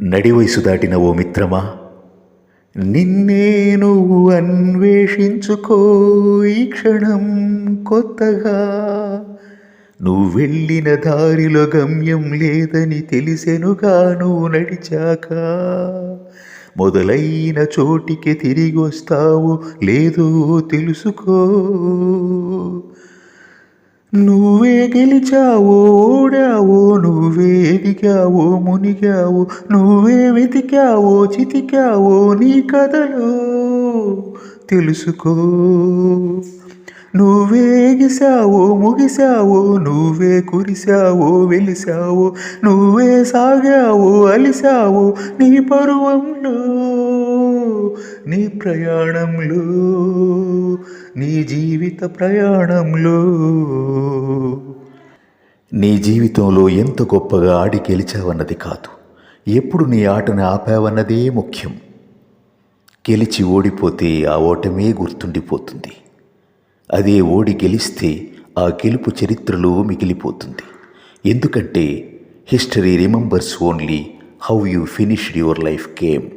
నడి వయసు దాటిన ఓ మిత్రమా? నిన్నే నువ్వు అన్వేషించుకో ఈ క్షణం కొత్తగా. నువ్వు వెళ్ళిన దారిలో గమ్యం లేదని తెలిసెనుగా నువ్వు నడిచాక. మొదలైన చోటికి తిరిగి వస్తావు లేదో తెలుసుకో. నువ్వే గెలిచావో ఓడావో నువ్వే ఎదిగావో మునిగావో నువ్వే వెతికావో చితికావో నీ కథలో తెలుసుకో. నువ్వే ఎగిసావో ముగిసావో నువ్వే కురిసావో వెలిసావో నువ్వే సాగావో అలిసావో నీ పరువంలో నీ ప్రయాణంలో. నీ జీవిత ప్రయాణంలో. నీ జీవితంలో ఎంత గొప్పగా ఆడి గెలిచావన్నది కాదు. ఎప్పుడు నీ ఆటను ఆపావన్నదే ముఖ్యం. గెలిచి ఓడిపోతే ఆ ఓటమే గుర్తుండిపోతుంది. అదే ఓడి గెలిస్తే ఆ గెలుపు చరిత్రలో మిగిలిపోతుంది. ఎందుకంటే history remembers only how you finished your life game